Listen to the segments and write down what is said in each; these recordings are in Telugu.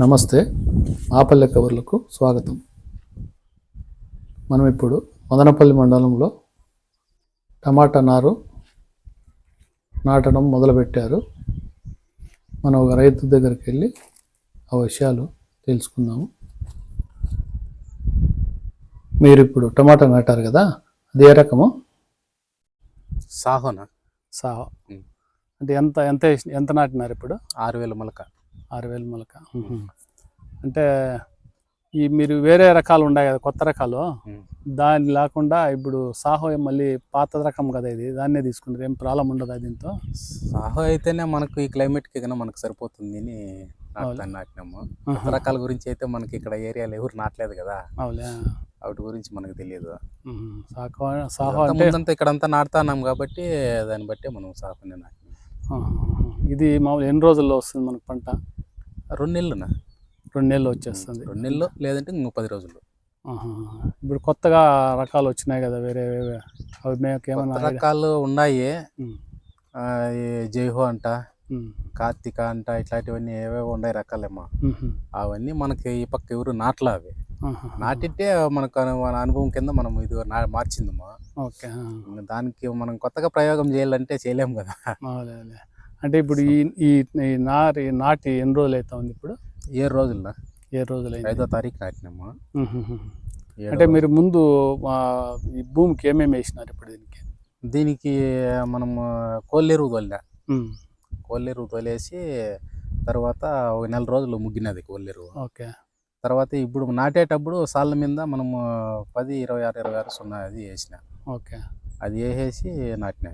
నమస్తే. ఆపల్లె కబుర్లకు స్వాగతం. మనం ఇప్పుడు మదనపల్లి మండలంలో టమాటా నారు నాటడం మొదలుపెట్టారు. మనం ఒక రైతు దగ్గరికి వెళ్ళి ఆ విషయాలు తెలుసుకుందాము. మీరు ఇప్పుడు టమాటా నాటారు కదా అది ఏ రకము? సాహోనా? సాహో. అంటే ఎంత ఎంత ఎంత నాటినారు ఇప్పుడు? ఆరు వేల మొలక. ఆరు వేలు మొలక అంటే ఈ మీరు వేరే రకాలు ఉన్నాయి కదా కొత్త రకాలు. ఉం. దాని లేకుండా ఇప్పుడు సాహో మళ్ళీ పాత రకం కదా ఇది దాన్నే తీసుకుంటారు. ఏం ప్రాబ్లం ఉండదా దీంతో? సాహో అయితేనే మనకు ఈ క్లైమేట్కి కన్నా మనకు సరిపోతుంది అని నాటుతాను నాటినాము. కొత్త రకాల గురించి అయితే మనకి ఇక్కడ ఏరియాలో ఎవరు నాటలేదు కదా. అవులే వాటి గురించి మనకు తెలియదు. సాహో అంటే ఇక్కడంతా నాటుతున్నాం కాబట్టి దాన్ని బట్టి మనం సాహోనే నాటినాం. ఇది మామూలు ఎన్ని రోజుల్లో వస్తుంది మనకు పంట? రెండు నెలలునా? రెండు నెలలు వచ్చేస్తుంది. రెండు నెలలు లేదంటే ఇంకో పది రోజులు ఆహా. ఇప్పుడు కొత్తగా రకాలు వచ్చినాయి కదా వేరే వేరే. అవి మేము కొత్త ఏమన్నా రకాలు ఉన్నాయి. జైహో అంట. కార్తిక అంట ఇట్లాంటివన్నీ ఏవేవో ఉన్నాయి రకాలేమో. ఉహు. అవన్నీ మనకి ఈ పక్క ఎవరు నాటలా అవి. నాటితే మనకు మన అనుభవం కింద మనం ఇది నా మార్చిందమ్మా. ఓకే. దానికి మనం కొత్తగా ప్రయోగం చేయాలంటే చేయలేము కదా. అంటే ఇప్పుడు ఈ ఈ నారి నాటి ఎన్ని రోజులు అవుతా ఉంది ఇప్పుడు? ఏ రోజుల్లో? ఏ రోజులు అయింది ఐదో తారీఖు నాటినాము ఏడో అంటే. మీరు ముందు ఈ భూమికి ఏమేమి వేసినారు ఇప్పుడు దీనికి? దీనికి మనం కోల్లేరు తోలినా. కోల్లేరు తోలేసి తర్వాత ఒక నెల రోజులు ముగ్గినది కోల్లేరు ఓకే. తర్వాత ఇప్పుడు నాటేటప్పుడు సాళ్ళ మీద మనము పది ఇరవై ఆరు ఇరవై ఆరు సున్నా అది వేసిన. ఓకే. అది వేసేసి నాటినా.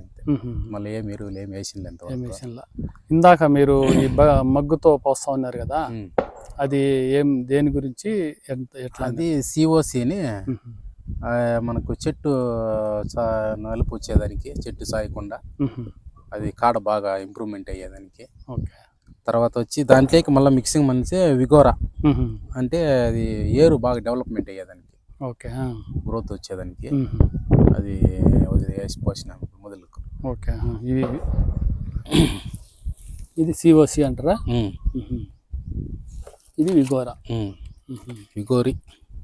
మళ్ళీ ఏం ఎరువులు ఏం వేసింది వేసినలా ఇందాక మీరు ఈ మగ్గుతో పోస్తా ఉన్నారు కదా. అది ఏం దేని గురించి ఎంత ఎట్లా అది సిఓసి అని ఉహు. ఆ, మనకు చెట్టు నలుపు వచ్చేదానికి చెట్టు సాయకుండా. అది కాడ బాగా ఇంప్రూవ్మెంట్ అయ్యేదానికి ఓకే తర్వాత వచ్చి దాంట్లోకి మళ్ళీ మిక్సింగ్ మంచి విగోరా. అంటే అది ఏరు బాగా డెవలప్మెంట్ అయ్యేదానికి ఓకే. గ్రోత్ వచ్చేదానికి. అది వేసి పోసినాం మొదలకు. ఓకే ఆ. ఇది ఇది సిఓసి అంటారా. ఇది విగోరా. విగోరి.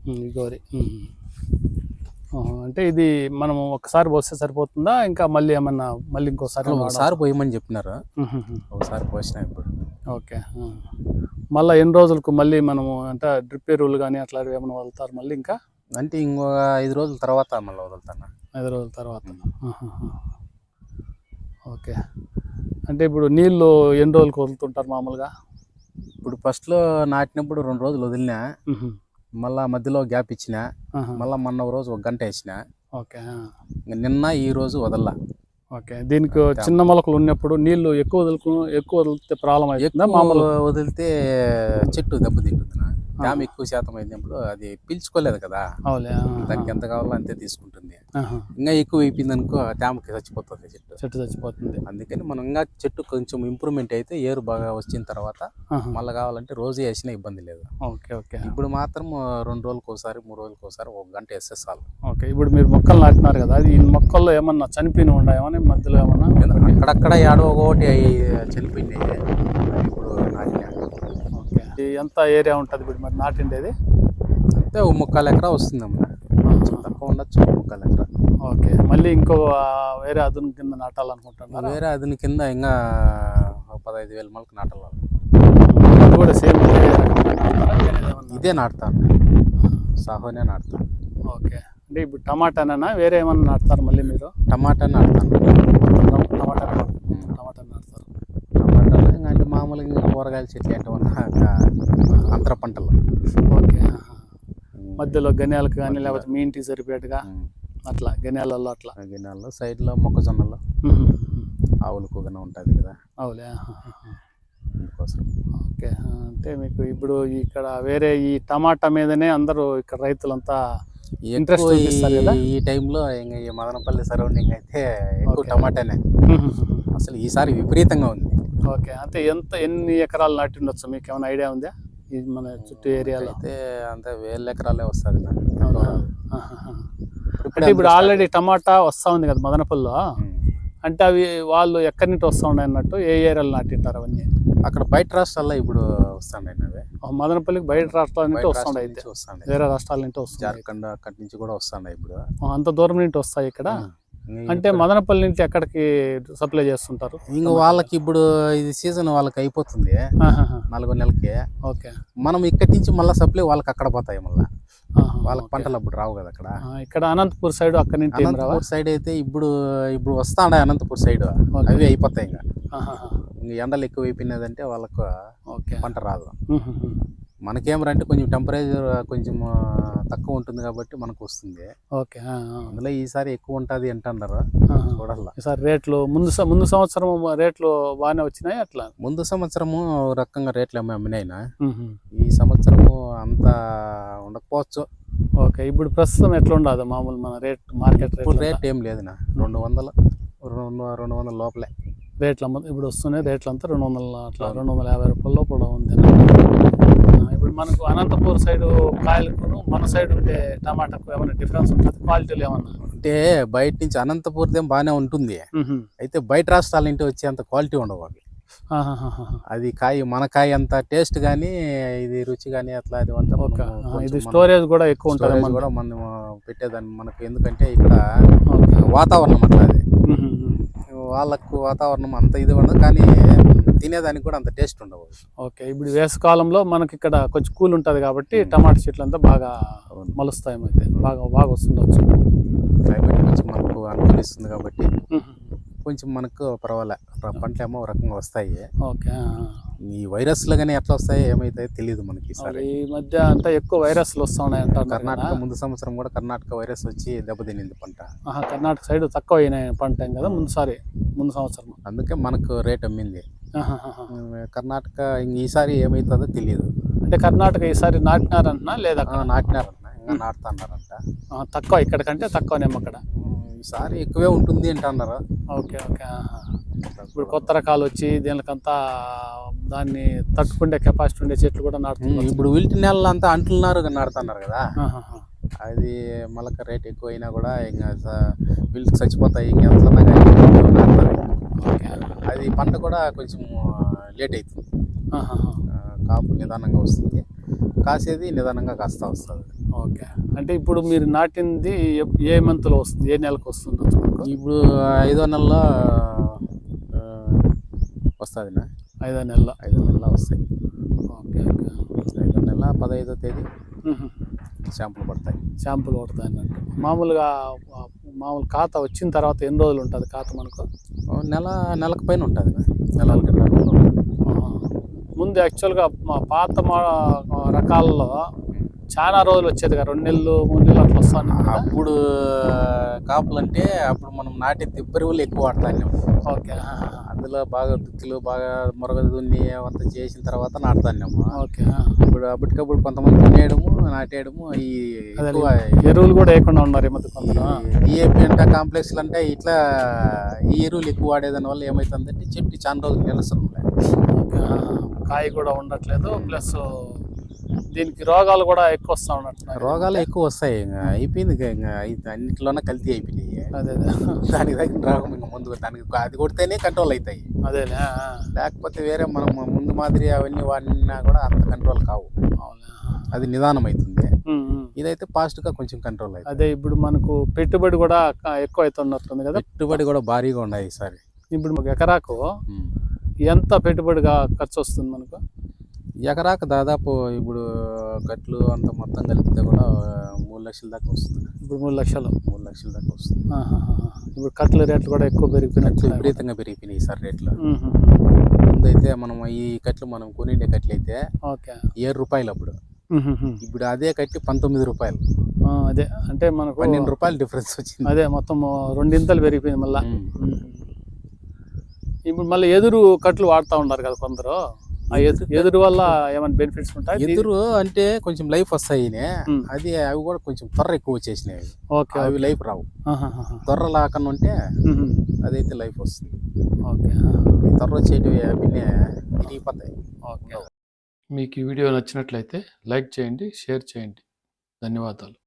ఉమ్, గౌరీ ఉమ్. ఆహా, అంటే ఇది మనం ఒకసారి పోస్తే సరిపోతుందా? ఇంకా మళ్ళీ ఏమన్నా మళ్ళీ ఇంకోసారి ఒకసారి పోయమని చెప్పినారు? ఒకసారి పోసినా ఇప్పుడు. ఓకే. మళ్ళీ ఎన్ని రోజులకు మళ్ళీ మనము అంటే డ్రిప్ ఎరువులు కానీ అట్లాంటివి ఏమైనా వదులుతారు మళ్ళీ ఇంకా? అంటే ఇంకొక ఐదు రోజుల తర్వాత మళ్ళీ వదులుతాను? ఐదు రోజుల తర్వాత. ఓకే. అంటే ఇప్పుడు నీళ్ళు ఎన్ని రోజులకు వదులుతుంటారు మామూలుగా? ఇప్పుడు ఫస్ట్లో నాటినప్పుడు రెండు రోజులు వదిలినా మళ్ళా మధ్యలో గ్యాప్ ఇచ్చిన. మళ్ళీ మొన్న రోజు ఒక గంట వేసిన ఓకే నిన్న ఈ రోజు వదల్లా. ఓకే. దీనికి చిన్న మొలకలు ఉన్నప్పుడు నీళ్ళు ఎక్కువ వదులుకు ఎక్కువ వదిలితే ప్రాబ్లం అవుతుందా మామూలు? వదిలితే చెట్టు దెబ్బతింటుంది డ్యామ్ ఎక్కువ శాతం అయినప్పుడు అది పీల్చుకోలేదు కదా. దానికి ఎంత కావాలో అంతే తీసుకుంటుంది. ఇంకా ఎక్కువ అయిపోయింది అనుకో డ్యామ్కి చచ్చిపోతుంది చెట్టు. చెట్టు చచ్చిపోతుంది. అందుకని మనం ఇంకా చెట్టు కొంచెం ఇంప్రూవ్మెంట్ అయితే ఏరు బాగా వచ్చిన తర్వాత. మళ్ళీ కావాలంటే రోజు వేసినా ఇబ్బంది లేదు. Okay okay. ఇప్పుడు మాత్రం రెండు రోజులకు ఒకసారి మూడు రోజులకు ఒకసారి ఒక గంట వేస్తే చాలు. ఓకే ఇప్పుడు మీరు మొక్కలు నాటినారు కదా అది ఈ మొక్కల్లో ఏమన్నా చనిపోయిన ఉన్నాయేమన్నా మధ్యలో ఏమన్నా? అక్కడక్కడ ఏడో ఒకటి అవి చనిపోయినాయి ఇప్పుడు నాటినా. ఓకే. ఎంత ఏరియా ఉంటుంది ఇప్పుడు మరి నాటిండేది? అంటే ఒక ముక్కాలు ఎకరా వస్తుందమ్మా. తక్కువ ఉండొచ్చు ముక్కాలు ఎకరా ఓకే. మళ్ళీ ఇంకో వేరే అదును కింద నాటాలనుకుంటున్నారా? వేరే అదిని కింద ఇంకా పదహైదు వేల మొలక నాటాలి అది కూడా సేమ్ ఇదే నాటుతాను సాహోనే నాటుతాను ఓకే. అంటే ఇప్పుడు టమాటానా వేరే ఏమన్నా నాటుతారు మళ్ళీ మీరు? టమాటా నాటుతాను. టమాటా టమాటా నాటుతారు. టమాటాలు ఇంకా అంటే మామూలుగా కూరగాయల చెట్లు ఏంటన్నా అంతర పంటలు. ఓకే. మధ్యలో గన్యాలకు కానీ లేకపోతే మీ ఇంటికి సరిపోయేట్టుగా అట్లా గన్యాలలో అట్లా. గిన్నెల్లో సైడ్లో మొక్కజొన్నలు. ఆవులకు కూడా ఉంటుంది కదా. ఆహాహా. అందుకోసం. ఓకే అంటే మీకు ఇప్పుడు ఇక్కడ వేరే ఈ టమాటా మీదనే అందరూ ఇక్కడ రైతులంతా ఇంట్రెస్ట్ ఈ- టైంలో ఇంకా ఈ మదనపల్లి సరౌండింగ్ అయితే ఎక్కువ. టమాటానే. అసలు ఈసారి విపరీతంగా ఉంది. ఓకే అంటే ఎంత ఎన్ని ఎకరాలు నాటి ఉండొచ్చు? మీకు ఏమైనా ఐడియా ఉందా? ఇది మన చుట్టూ ఏరియాలో. అయితే అంత వేల ఎకరాలే వస్తుంది. అంటే ఇప్పుడు ఆల్రెడీ టమాటా వస్తా ఉంది కదా మదనపల్లిలో. అంటే అవి వాళ్ళు ఎక్కడి నుంచి వస్తూ ఉన్నాయి అన్నట్టు ఏ ఏరియాలో నాటింటారు అవన్నీ? అక్కడ బయట రాష్ట్రాల్లో ఇప్పుడు వస్తాండే అవి. ఆ మదనపల్లి బయట రాష్ట్రాల నుంచి అయితే. వస్తాండే వేరే రాష్ట్రాల నుంచి వస్తుంది జార్ఖండ్ అక్కడి నుంచి కూడా వస్తాండే ఇప్పుడు. అంత దూరం నుంచి వస్తాయి ఇక్కడ. ఇంకా అంటే మదనపల్లి నుంచి ఎక్కడికి సప్లై చేస్తుంటారు? ఇంకా వాళ్ళకి ఇప్పుడు ఇది సీజన్ వాళ్ళకి అయిపోతుంది. నాలుగో నెలకి. ఓకే. మనం ఇక్కడి నుంచి మళ్ళీ సప్లై వాళ్ళకి అక్కడ పోతాయి మళ్ళీ. ఓకే. పంటలు అప్పుడు రావు కదా అక్కడ. ఇక్కడ అనంతపూర్ సైడ్ అక్కడి నుంచి అనంతపూర్ సైడ్ అయితే ఇప్పుడు ఇప్పుడు వస్తాండే అనంతపూర్ సైడ్. అవి అయిపోతాయి ఇంకా. ఎండలు ఎక్కువ అయిపోయినదంటే వాళ్ళకు ఓకే. పంట రాదు. మనకేమరంటే కొంచెం టెంపరేచర్ కొంచెం తక్కువ ఉంటుంది కాబట్టి మనకు వస్తుంది. ఓకే. అందులో ఈసారి ఎక్కువ ఉంటుంది అంటున్నారు. చూడాల. ఈసారి రేట్లు ముందు ముందు సంవత్సరం రేట్లు బాగానే వచ్చినాయి అట్లా ముందు సంవత్సరము రకంగా రేట్లు ఏమో అమ్మినాయినా. ఈ సంవత్సరము అంత ఉండకపోవచ్చు. ఓకే ఇప్పుడు ప్రస్తుతం ఎట్లా ఉండదు మామూలు మన రేట్ మార్కెట్ రేట్ రేట్ ఏం లేదునా? రెండు వందలు రెండు రెండు వందల లోపలే. రేట్లు అమ్మ ఇప్పుడు వస్తున్నాయి రేట్లు అంతా రెండు వందల అట్లా. రెండు వందల యాభై రూపాయల లోపల ఉంది ఇప్పుడు మనకు అనంతపూర్ సైడ్ కాయలకు మన సైడ్ ఉండే టమాటాకు ఏమైనా డిఫరెన్స్ ఉంటుంది? క్వాలిటీలు ఏమన్నా? అంటే బయట నుంచి అనంతపూర్దేం బాగానే ఉంటుంది. అయితే బయట రాష్ట్రాల నుంచి వచ్చేంత క్వాలిటీ ఉండవు అవి. అది కాయ మన కాయ అంత టేస్ట్ కానీ ఇది రుచి కానీ అట్లా అది అంతా ఇది స్టోరేజ్ కూడా ఎక్కువ ఉంటుంది కూడా మనం పెట్టేదాన్ని మనకు. ఎందుకంటే ఇక్కడ వాతావరణం అట్లా అది. వాళ్ళకు వాతావరణం అంత ఇది ఉండదు. కానీ తినేదానికి కూడా అంత టేస్ట్ ఉండవు. ఓకే ఇప్పుడు వేసవకాలంలో మనకి ఇక్కడ కొంచెం కూల్ ఉంటుంది కాబట్టి టమాటా చెట్లు అంతా బాగా. మొలుస్తాయి అయితే బాగా బాగా వస్తుండొచ్చు. క్లైమేట్ కొంచెం మనకు అనుకూలిస్తుంది కాబట్టి. కొంచెం మనకు పర్వాలే. పంటలు ఏమో రకంగా వస్తాయి. ఓకే. ఈ వైరస్లు కానీ ఎట్లా వస్తాయి ఏమైతాయో తెలియదు మనకి ఈ మధ్య అంతా ఎక్కువ వైరస్లు వస్తూ ఉన్నాయి అంటారు కర్ణాటక ముందు సంవత్సరం కూడా కర్ణాటక వైరస్ వచ్చి దెబ్బతినింది పంట. కర్ణాటక సైడ్ తక్కువ అయినాయి పంట ఏం కదా ముందు సారి ముందు సంవత్సరం. అందుకే మనకు రేట్ అమ్మింది. కర్ణాటక ఇంక ఈసారి ఏమవుతుందో తెలియదు అంటే కర్ణాటక ఈసారి నాటినారంటున్నా లేదా నాటినారంట ఇంకా నాటుతున్నారంట. తక్కువ ఇక్కడికంటే తక్కువనేమో అక్కడ. ఈసారి ఎక్కువే ఉంటుంది అంటున్నారు. Okay okay. ఇప్పుడు కొత్త రకాలు వచ్చి దీనికంతా దాన్ని తట్టుకుండే కెపాసిటీ ఉండే చెట్లు కూడా నాటుతున్నారు. ఇప్పుడు విల్టి నెలలు అంతా అంటున్నారు నాడుతున్నారు కదా. అది మళ్ళీ రేట్ ఎక్కువ అయినా కూడా ఇంకా వీళ్ళకి చచ్చిపోతాయి ఇంకా. ఓకే. అది పంట కూడా కొంచెం లేట్ అవుతుంది కాపు నిదానంగా వస్తుంది. కాసేది నిదానంగా కాస్తా వస్తుంది. ఓకే. అంటే ఇప్పుడు మీరు నాటింది ఏ మంత్లో వస్తుంది? ఏ నెలకు వస్తుంది ఇప్పుడు ఐదో నెలలో వస్తుంది ఐదో నెలలో. ఐదో నెలలో వస్తాయి. Okay okay. ఐదో నెల పదహైదో తేదీ. షాంపులు పడతాయి. శాంపుల్ కొడతాయి అన్నట్టు. మామూలుగా మామూలు ఖాతా వచ్చిన తర్వాత ఎన్ని రోజులు ఉంటుంది ఖాతా మనకు నెల నెలకు పైన ఉంటుంది నెల ఒకటిన్నర నెల ఉంటుంది. ఆహా. ముందు యాక్చువల్గా మా పాత మా రకాల్లో చాలా రోజులు వచ్చేది కదా రెండు నెలలు మూడు నెలలు అట్లా వస్తాను అప్పుడు కాపులు అంటే అప్పుడు మనం నాటే తిప్పరివులు ఎక్కువ వాడతాను ఓకే. అందులో బాగా దుక్కులు బాగా మొరగ దున్ని అవంతా చేసిన తర్వాత నాటుతాము ఓకే. ఇప్పుడు అప్పటికప్పుడు కొంతమంది దున్నేయడము నాటేయడము ఈ ఎరువులు కూడా వేయకుండా ఉన్నారు ఈ మధ్య కొందరు డిఏపి అంట కాంప్లెక్స్లు అంటే ఇట్లా ఈ ఎరువులు ఎక్కువ వాడేదాని వల్ల ఏమవుతుందంటే చెట్టు చాలా రోజులు ఆహా. కాయ కూడా ఉండట్లేదు ప్లస్ దీనికి రోగాలు కూడా ఎక్కువ వస్తూ ఉన్నట్టున్నాయి రోగాలు ఎక్కువ వస్తాయి. ఇంకా అయిపోయింది ఇంకా అన్నిటిలోనే కల్తీ అయిపోయినాయి. అదే అదే. దానికి తగిన రోగం ఇంకా ముందు దానికి అది కొడితేనే కంట్రోల్ అవుతాయి ఆ. లేకపోతే వేరే మనం ముందు మాదిరి అవన్నీ వాడినా కూడా అంత కంట్రోల్ కావు. అది నిదానం అవుతుంది. ఇదైతే ఫాస్ట్గా కొంచెం కంట్రోల్ అవుతుంది అదే ఇప్పుడు మనకు పెట్టుబడి కూడా ఎక్కువ అవుతున్నట్టుంది కదా? పెట్టుబడి కూడా భారీగా ఉన్నాయి ఈసారి. ఇప్పుడు ఒక ఎకరాకు ఎంత పెట్టుబడిగా ఖర్చు వస్తుంది మనకు? ఎకరాకు దాదాపు ఇప్పుడు గట్లు అంత మొత్తం కలిపితే కూడా మూడు లక్షల దాకా వస్తుంది. ఇప్పుడు మూడు లక్షలు. మూడు లక్షల దాకా వస్తుంది. ఇప్పుడు కట్ల రేట్లు కూడా ఎక్కువ పెరిగిపోయినట్లు విపరీతంగా పెరిగిపోయినాయి ఈసారి రేట్లు. ముందైతే మనం ఈ కట్లు మనం కొనిండే కట్లు అయితే ఓకే. ఏడు రూపాయలు అప్పుడు. ఇప్పుడు అదే కట్టి పంతొమ్మిది రూపాయలు. అదే. అంటే మనకు పన్నెండు రూపాయలు డిఫరెన్స్ వచ్చింది. అదే మొత్తం రెండింతలు పెరిగిపోయింది మళ్ళా. ఇప్పుడు మళ్ళీ ఎదురు కట్లు వాడుతూ ఉన్నారు కదా కొందరు. ఎదురు ఎదురు వల్ల ఏమైనా బెనిఫిట్స్ ఉంటాయి? ఎదురు అంటే కొంచెం లైఫ్ వస్తాయి. అది అవి కూడా కొంచెం త్వర ఎక్కువ వచ్చేసినాయి అవి. ఓకే అవి లైఫ్ రావు. త్వర లాకన్నా ఉంటే. అదైతే లైఫ్ వస్తుంది. ఓకే. త్వర వచ్చేటివి అవన్నీ విరిగిపోతాయి. ఓకే. మీకు ఈ వీడియో నచ్చినట్లయితే లైక్ చేయండి షేర్ చేయండి. ధన్యవాదాలు.